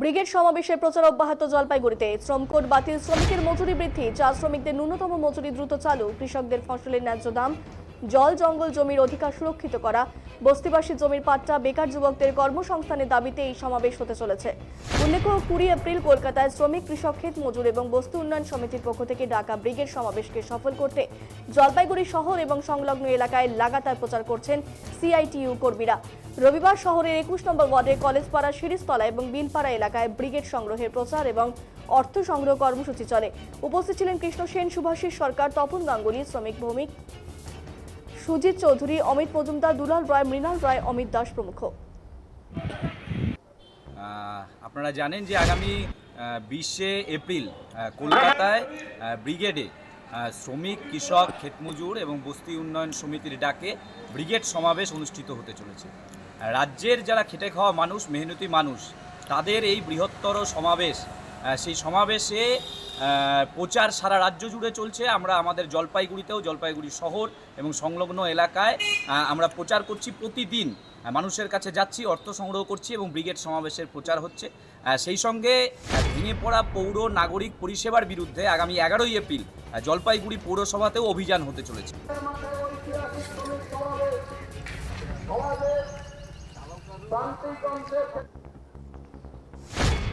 Brigade সমাবেশের প্রচার অব্যাহত জলপাইগুড়িতে। শ্রমকোট বাতিল, শ্রমিকের মজুরি বৃদ্ধি চা শ্রমিকদের ন্যূনতম মজুরি দ্রুত চালু, কৃষকদের ফসলের ন্যায্য দাম, জল, জঙ্গল জমির অধিকার সুরক্ষিত করা, বস্তিবাসী জমির পাট্টা, বেকার যুবকদের কর্মসংস্থানের দাবিতে এই সমাবেশ হতে চলেছে। উল্লেখ্য, কুড়ি এপ্রিল কলকাতায় শ্রমিক, কৃষক ক্ষেত মজুর এবং বস্তু উন্নয়ন সমিতির পক্ষ থেকে ডাকা ব্রিগেড সমাবেশকে সফল করতে জলপাইগুড়ি শহর এবং সংলগ্ন এলাকায় লাগাতার প্রচার করছেন সিআইটিইউ কর্মীরা। রবিবার শহরের একুশ নম্বর ওয়ার্ডের কলেজপাড়া শিরিষতলা এবং বিলপাড়া এলাকায় ব্রিগেড সংগ্রহের প্রচার এবং অর্থ সংগ্রহ কর্মসূচি চলে। উপস্থিত ছিলেন কৃষ্ণ সেন, সুভাষিস সরকার, তপন গাঙ্গুলি, শ্রমিক ভৌমিক, সুজিত চৌধুরী, অমিত মজুমদার, দুলাল রায়, মৃণাল রায়, অমিত দাস প্রমুখ। আপনারা জানেন যে আগামী বিশে এপ্রিল কলকাতায় ব্রিগেডে শ্রমিক, কৃষক, ক্ষেতমজুর এবং বস্তি উন্নয়ন সমিতির ডাকে ব্রিগেড সমাবেশ অনুষ্ঠিত হতে চলেছে। রাজ্যের যারা খেটে খাওয়া মানুষ, মেহনতি মানুষ, তাদের এই বৃহত্তর সমাবেশ সেই সমাবেশে প্রচার সারা রাজ্য জুড়ে চলছে। আমরা আমাদের জলপাইগুড়িতেও, জলপাইগুড়ি শহর এবং সংলগ্ন এলাকায় আমরা প্রচার করছি প্রতিদিন। মানুষের কাছে যাচ্ছি, অর্থ সংগ্রহ করছি এবং ব্রিগেড সমাবেশের প্রচার হচ্ছে। সেই সঙ্গে ভেঙে পড়া পৌর নাগরিক পরিষেবার বিরুদ্ধে আগামী এগারোই এপ্রিল জলপাইগুড়ি পৌরসভাতেও অভিযান হতে চলেছে। concept.